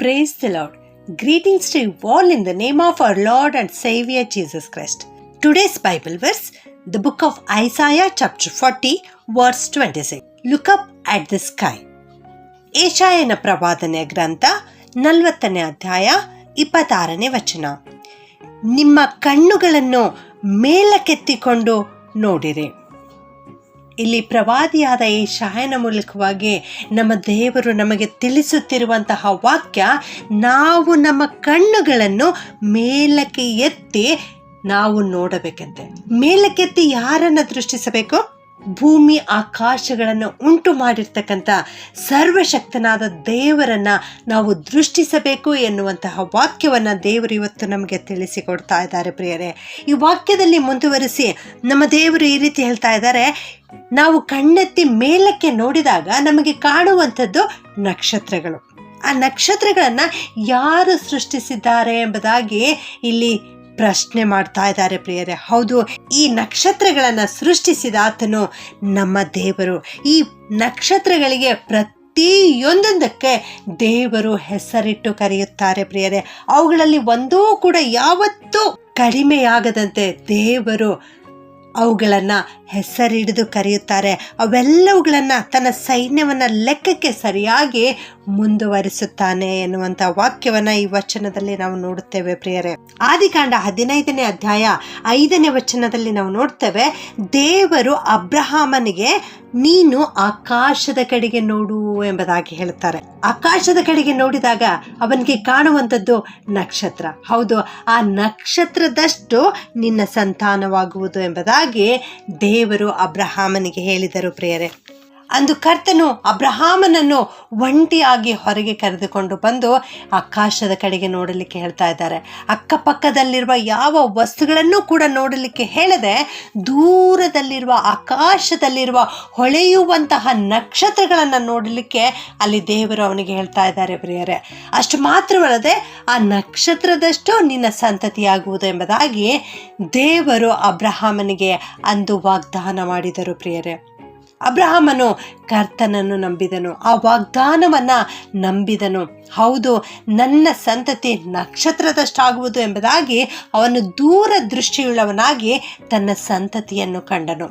Praise the Lord greetings to all in the name of our Lord and saviour Jesus Christ today's Bible verse the book of Isaiah chapter forty verse twenty six look up at the sky ಏಷಾಯನ ಪ್ರವಾದನೆಯ ಗ್ರಂಥ, ನಲವತ್ತನೇ ಅಧ್ಯಾಯ, ಇಪ್ಪತ್ತಾರನೇ ವಚನ. ನಿಮ್ಮ ಕಣ್ಣುಗಳನ್ನು ಮೇಲಕ್ಕೆತ್ತಿಕೊಂಡು ನೋಡಿರಿ. ಇಲ್ಲಿ ಪ್ರವಾದಿಯಾದ ಈ ಶಾಯನ ಮೂಲಕವಾಗಿ ನಮ್ಮ ದೇವರು ನಮಗೆ ತಿಳಿಸುತ್ತಿರುವಂತಹ ವಾಕ್ಯ, ನಾವು ನಮ್ಮ ಕಣ್ಣುಗಳನ್ನು ಮೇಲಕ್ಕೆ ಎತ್ತಿ ನಾವು ನೋಡಬೇಕಂತೆ. ಮೇಲಕ್ಕೆತ್ತಿ ಯಾರನ್ನ ದೃಷ್ಟಿಸಬೇಕು? ಭೂಮಿ ಆಕಾಶಗಳನ್ನು ಉಂಟು ಮಾಡಿರ್ತಕ್ಕಂಥ ಸರ್ವಶಕ್ತನಾದ ದೇವರನ್ನ ನಾವು ದೃಷ್ಟಿಸಬೇಕು ಎನ್ನುವಂತಹ ವಾಕ್ಯವನ್ನ ದೇವರು ಇವತ್ತು ನಮಗೆ ತಿಳಿಸಿಕೊಡ್ತಾ ಇದ್ದಾರೆ ಪ್ರಿಯರೇ. ಈ ವಾಕ್ಯದಲ್ಲಿ ಮುಂದುವರಿಸಿ ನಮ್ಮ ದೇವರು ಈ ರೀತಿ ಹೇಳ್ತಾ ಇದ್ದಾರೆ, ನಾವು ಕಣ್ಣೆತ್ತಿ ಮೇಲಕ್ಕೆ ನೋಡಿದಾಗ ನಮಗೆ ಕಾಣುವಂಥದ್ದು ನಕ್ಷತ್ರಗಳು. ಆ ನಕ್ಷತ್ರಗಳನ್ನು ಯಾರು ಸೃಷ್ಟಿಸಿದ್ದಾರೆ ಎಂಬುದಾಗಿ ಇಲ್ಲಿ ಪ್ರಶ್ನೆ ಮಾಡ್ತಾ ಇದ್ದಾರೆ ಪ್ರಿಯರೇ. ಹೌದು, ಈ ನಕ್ಷತ್ರಗಳನ್ನು ಸೃಷ್ಟಿಸಿದ ಆತನು ನಮ್ಮ ದೇವರು. ಈ ನಕ್ಷತ್ರಗಳಿಗೆ ಪ್ರತಿಯೊಂದೊಂದಕ್ಕೆ ದೇವರು ಹೆಸರಿಟ್ಟು ಕರೆಯುತ್ತಾರೆ ಪ್ರಿಯರೇ. ಅವುಗಳಲ್ಲಿ ಒಂದೂ ಕೂಡ ಯಾವತ್ತೂ ಕಡಿಮೆಯಾಗದಂತೆ ದೇವರು ಅವುಗಳನ್ನು ಹೆಸರಿಡಿದು ಕರೆಯುತ್ತಾರೆ. ಅವೆಲ್ಲವುಗಳನ್ನು ತನ್ನ ಸೈನ್ಯವನ್ನು ಲೆಕ್ಕಕ್ಕೆ ಸರಿಯಾಗಿ ಮುಂದುವರಿಸುತ್ತಾನೆ ಎನ್ನುವಂಥ ವಾಕ್ಯವನ್ನು ಈ ವಚನದಲ್ಲಿ ನಾವು ನೋಡುತ್ತೇವೆ ಪ್ರಿಯರೇ. ಆದಿಕಾಂಡ ಹದಿನೈದನೇ ಅಧ್ಯಾಯ ಐದನೇ ವಚನದಲ್ಲಿ ನಾವು ನೋಡ್ತೇವೆ, ದೇವರು ಅಬ್ರಹಾಮನಿಗೆ ನೀನು ಆಕಾಶದ ಕಡೆಗೆ ನೋಡು ಎಂಬುದಾಗಿ ಹೇಳುತ್ತಾರೆ. ಆಕಾಶದ ಕಡೆಗೆ ನೋಡಿದಾಗ ಅವನಿಗೆ ಕಾಣುವಂಥದ್ದು ನಕ್ಷತ್ರ. ಹೌದು, ಆ ನಕ್ಷತ್ರದಷ್ಟು ನಿನ್ನ ಸಂತಾನವಾಗುವುದು ಎಂಬುದಾಗಿ ದೇವರು ಅಬ್ರಹಾಮನಿಗೆ ಹೇಳಿದರು ಪ್ರಿಯರೇ. ಅಂದು ಕರ್ತನು ಅಬ್ರಹಾಮನನ್ನು ಒಂಟಿಯಾಗಿ ಹೊರಗೆ ಕರೆದುಕೊಂಡು ಬಂದು ಆಕಾಶದ ಕಡೆಗೆ ನೋಡಲಿಕ್ಕೆ ಹೇಳ್ತಾ ಇದ್ದಾರೆ. ಅಕ್ಕಪಕ್ಕದಲ್ಲಿರುವ ಯಾವ ವಸ್ತುಗಳನ್ನು ಕೂಡ ನೋಡಲಿಕ್ಕೆ ಹೇಳದೆ ದೂರದಲ್ಲಿರುವ, ಆಕಾಶದಲ್ಲಿರುವ ಹೊಳೆಯುವಂತಹ ನಕ್ಷತ್ರಗಳನ್ನು ನೋಡಲಿಕ್ಕೆ ಅಲ್ಲಿ ದೇವರು ಅವನಿಗೆ ಹೇಳ್ತಾ ಇದ್ದಾರೆ ಪ್ರಿಯರೇ. ಅಷ್ಟು ಮಾತ್ರವಲ್ಲದೆ ಆ ನಕ್ಷತ್ರದಷ್ಟು ನಿನ್ನ ಸಂತತಿಯಾಗುವುದು ಎಂಬುದಾಗಿ ದೇವರು ಅಬ್ರಹಾಮನಿಗೆ ಅಂದು ವಾಗ್ದಾನ ಮಾಡಿದರು ಪ್ರಿಯರೇ. ಅಬ್ರಹಾಮನು ಕರ್ತನನ್ನು ನಂಬಿದನು. ಆ ವಾಗ್ದಾನವನ್ನು ನಂಬಿದನು. ಹೌದು, ನನ್ನ ಸಂತತಿ ನಕ್ಷತ್ರದಷ್ಟಾಗುವುದು ಎಂಬುದಾಗಿ ಅವನು ದೂರ ದೃಷ್ಟಿಯುಳ್ಳವನಾಗಿ ತನ್ನ ಸಂತತಿಯನ್ನು ಕಂಡನು.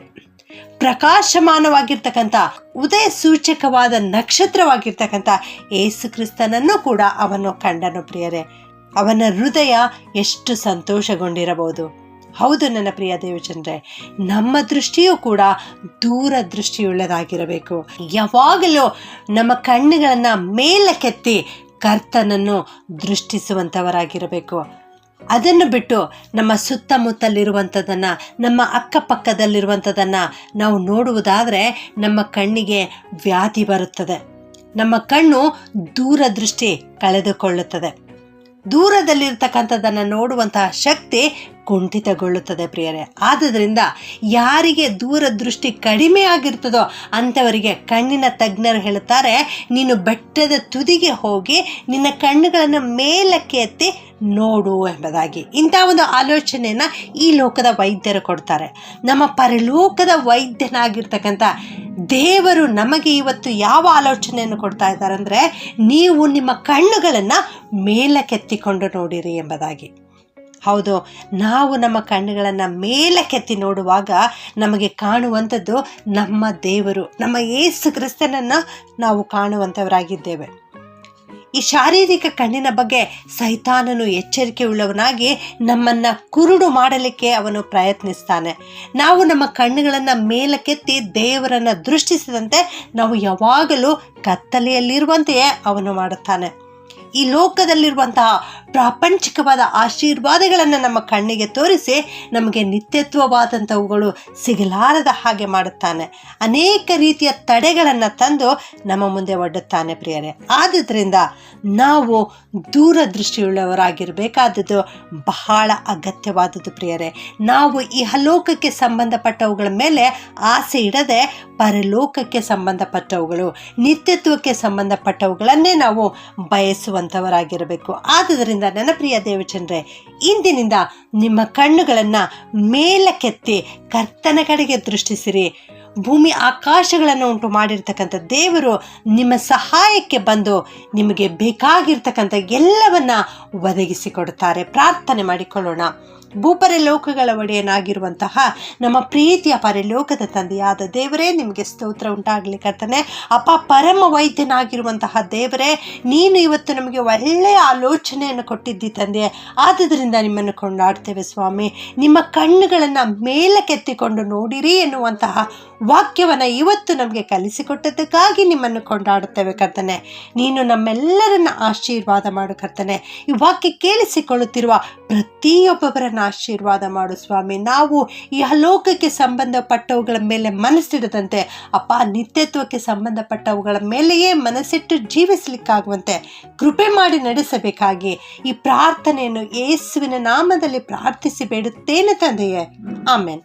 ಪ್ರಕಾಶಮಾನವಾಗಿರ್ತಕ್ಕಂಥ ಉದಯ ಸೂಚಕವಾದ ನಕ್ಷತ್ರವಾಗಿರ್ತಕ್ಕಂಥ ಏಸು ಕ್ರಿಸ್ತನನ್ನು ಕೂಡ ಅವನು ಕಂಡನು ಪ್ರಿಯರೇ. ಅವನ ಹೃದಯ ಎಷ್ಟು ಸಂತೋಷಗೊಂಡಿರಬಹುದು. ಹೌದು ನನ್ನ ಪ್ರಿಯ ದೇವಚಂದ್ರೆ, ನಮ್ಮ ದೃಷ್ಟಿಯೂ ಕೂಡ ದೂರ ದೃಷ್ಟಿಯುಳ್ಳದಾಗಿರಬೇಕು. ಯಾವಾಗಲೂ ನಮ್ಮ ಕಣ್ಣುಗಳನ್ನು ಮೇಲಕ್ಕೆತ್ತಿ ಕರ್ತನನ್ನು ದೃಷ್ಟಿಸುವಂಥವರಾಗಿರಬೇಕು ಅದನ್ನು ಬಿಟ್ಟು ನಮ್ಮ ಸುತ್ತಮುತ್ತಲಿರುವಂಥದ್ದನ್ನು ನಮ್ಮ ಅಕ್ಕಪಕ್ಕದಲ್ಲಿರುವಂಥದ್ದನ್ನು ನಾವು ನೋಡುವುದಾದರೆ ನಮ್ಮ ಕಣ್ಣಿಗೆ ವ್ಯಾಧಿ ಬರುತ್ತದೆ. ನಮ್ಮ ಕಣ್ಣು ದೂರದೃಷ್ಟಿ ಕಳೆದುಕೊಳ್ಳುತ್ತದೆ. ದೂರದಲ್ಲಿರ್ತಕ್ಕಂಥದ್ದನ್ನು ನೋಡುವಂತಹ ಶಕ್ತಿ ಕುಂಠಿತಗೊಳ್ಳುತ್ತದೆ ಪ್ರಿಯರೇ. ಆದ್ದರಿಂದ ಯಾರಿಗೆ ದೂರದೃಷ್ಟಿ ಕಡಿಮೆ ಆಗಿರ್ತದೋ ಅಂಥವರಿಗೆ ಕಣ್ಣಿನ ತಜ್ಞರು ಹೇಳುತ್ತಾರೆ, ನೀನು ಬೆಟ್ಟದ ತುದಿಗೆ ಹೋಗಿ ನಿನ್ನ ಕಣ್ಣುಗಳನ್ನು ಮೇಲಕ್ಕೆ ಎತ್ತಿ ನೋಡು ಎಂಬುದಾಗಿ. ಇಂಥ ಒಂದು ಆಲೋಚನೆಯನ್ನು ಈ ಲೋಕದ ವೈದ್ಯರು ಕೊಡ್ತಾರೆ. ನಮ್ಮ ಪರಲೋಕದ ವೈದ್ಯನಾಗಿರ್ತಕ್ಕಂಥ ದೇವರು ನಮಗೆ ಇವತ್ತು ಯಾವ ಆಲೋಚನೆಯನ್ನು ಕೊಡ್ತಾ ಇದ್ದಾರೆ ಅಂದರೆ ನೀವು ನಿಮ್ಮ ಕಣ್ಣುಗಳನ್ನು ಮೇಲಕ್ಕೆತ್ತಿಕೊಂಡು ನೋಡಿರಿ ಎಂಬುದಾಗಿ. ಹೌದು, ನಾವು ನಮ್ಮ ಕಣ್ಣುಗಳನ್ನು ಮೇಲಕ್ಕೆತ್ತಿ ನೋಡುವಾಗ ನಮಗೆ ಕಾಣುವಂಥದ್ದು ನಮ್ಮ ದೇವರು, ನಮ್ಮ ಏಸು ಕ್ರಿಸ್ತನನ್ನು ನಾವು ಕಾಣುವಂಥವರಾಗಿದ್ದೇವೆ. ಈ ಶಾರೀರಿಕ ಕಣ್ಣಿನ ಬಗ್ಗೆ ಸೈತಾನನು ಎಚ್ಚರಿಕೆ ಉಳ್ಳವನಾಗಿ ನಮ್ಮನ್ನು ಕುರುಡು ಮಾಡಲಿಕ್ಕೆ ಅವನು ಪ್ರಯತ್ನಿಸ್ತಾನೆ. ನಾವು ನಮ್ಮ ಕಣ್ಣುಗಳನ್ನು ಮೇಲಕ್ಕೆತ್ತಿ ದೇವರನ್ನು ದೃಷ್ಟಿಸಿದಂತೆ ನಾವು ಯಾವಾಗಲೂ ಕತ್ತಲೆಯಲ್ಲಿರುವಂತೆಯೇ ಅವನು ಮಾಡುತ್ತಾನೆ. ಈ ಲೋಕದಲ್ಲಿರುವಂತಹ ಪ್ರಾಪಂಚಿಕವಾದ ಆಶೀರ್ವಾದಗಳನ್ನು ನಮ್ಮ ಕಣ್ಣಿಗೆ ತೋರಿಸಿ ನಮಗೆ ನಿತ್ಯತ್ವವಾದಂಥವುಗಳು ಸಿಗಲಾರದ ಹಾಗೆ ಮಾಡುತ್ತಾನೆ. ಅನೇಕ ರೀತಿಯ ತಡೆಗಳನ್ನು ತಂದು ನಮ್ಮ ಮುಂದೆ ಒಡ್ಡುತ್ತಾನೆ ಪ್ರಿಯರೇ. ಆದುದರಿಂದ ನಾವು ದೂರದೃಷ್ಟಿಯುಳ್ಳವರಾಗಿರಬೇಕಾದದ್ದು ಬಹಳ ಅಗತ್ಯವಾದದ್ದು ಪ್ರಿಯರೇ. ನಾವು ಈ ಹಲೋಕಕ್ಕೆ ಸಂಬಂಧಪಟ್ಟವುಗಳ ಮೇಲೆ ಆಸೆ ಇಡದೆ ಪರಲೋಕಕ್ಕೆ ಸಂಬಂಧಪಟ್ಟವುಗಳು, ನಿತ್ಯತ್ವಕ್ಕೆ ಸಂಬಂಧಪಟ್ಟವುಗಳನ್ನೇ ನಾವು ಬಯಸುವಂಥವರಾಗಿರಬೇಕು. ಆದುದರಿಂದ ನನ್ನ ಪ್ರಿಯ ದೇವಚಂದ್ರೆ, ಇಂದಿನಿಂದ ನಿಮ್ಮ ಕಣ್ಣುಗಳನ್ನು ಮೇಲಕ್ಕೆತ್ತಿ ಕರ್ತನ ಕಡೆಗೆ ದೃಷ್ಟಿಸಿರಿ. ಭೂಮಿ ಆಕಾಶಗಳನ್ನು ಉಂಟು ಮಾಡಿರ್ತಕ್ಕಂಥ ದೇವರು ನಿಮ್ಮ ಸಹಾಯಕ್ಕೆ ಬಂದು ನಿಮಗೆ ಬೇಕಾಗಿರ್ತಕ್ಕಂಥ ಎಲ್ಲವನ್ನ ಒದಗಿಸಿಕೊಡುತ್ತಾರೆ ಪ್ರಾರ್ಥನೆ ಮಾಡಿಕೊಳ್ಳೋಣ. ಭೂಪರ ಲೋಕಗಳ ಒಡೆಯನಾಗಿರುವಂತಹ ನಮ್ಮ ಪ್ರೀತಿಯ ಪರಲೋಕದ ತಂದೆಯಾದ ದೇವರೇ, ನಿಮಗೆ ಸ್ತೋತ್ರ ಉಂಟಾಗಲಿ ಕರ್ತನೆ. ಅಪ್ಪ ಪರಮ ವೈದ್ಯನಾಗಿರುವಂತಹ ದೇವರೇ, ನೀನು ಇವತ್ತು ನಮಗೆ ಒಳ್ಳೆಯ ಆಲೋಚನೆಯನ್ನು ಕೊಟ್ಟಿದ್ದಿ ತಂದೆ. ಆದ್ದರಿಂದ ನಿಮ್ಮನ್ನು ಕೊಂಡಾಡ್ತೇವೆ ಸ್ವಾಮಿ. ನಿಮ್ಮ ಕಣ್ಣುಗಳನ್ನು ಮೇಲಕ್ಕೆತ್ತಿಕೊಂಡು ನೋಡಿರಿ ಎನ್ನುವಂತಹ ವಾಕ್ಯವನ್ನು ಇವತ್ತು ನಮಗೆ ಕಲಿಸಿಕೊಟ್ಟದಕ್ಕಾಗಿ ನಿಮ್ಮನ್ನು ಕೊಂಡಾಡುತ್ತೇವೆ ಕರ್ತನೆ. ನೀನು ನಮ್ಮೆಲ್ಲರನ್ನ ಆಶೀರ್ವಾದ ಮಾಡು ಕರ್ತನೆ. ಈ ವಾಕ್ಯ ಕೇಳಿಸಿಕೊಳ್ಳುತ್ತಿರುವ ಪ್ರತಿಯೊಬ್ಬೊಬ್ಬರನ್ನು ಆಶೀರ್ವಾದ ಮಾಡು ಸ್ವಾಮಿ. ನಾವು ಈ ಲೋಕಕ್ಕೆ ಸಂಬಂಧಪಟ್ಟವುಗಳ ಮೇಲೆ ಮನಸ್ಸಿಡದಂತೆ, ಅಪ್ಪ, ನಿತ್ಯತ್ವಕ್ಕೆ ಸಂಬಂಧಪಟ್ಟವುಗಳ ಮೇಲೆಯೇ ಮನಸ್ಸಿಟ್ಟು ಜೀವಿಸಲಿಕ್ಕಾಗುವಂತೆ ಕೃಪೆ ಮಾಡಿ ನಡೆಸಬೇಕಾಗಿ ಈ ಪ್ರಾರ್ಥನೆಯನ್ನು ಯೇಸುವಿನ ನಾಮದಲ್ಲಿ ಪ್ರಾರ್ಥಿಸಿ ಬೇಡುತ್ತೇನೆ ತಂದೆಯೇ. ಆಮೇನ್.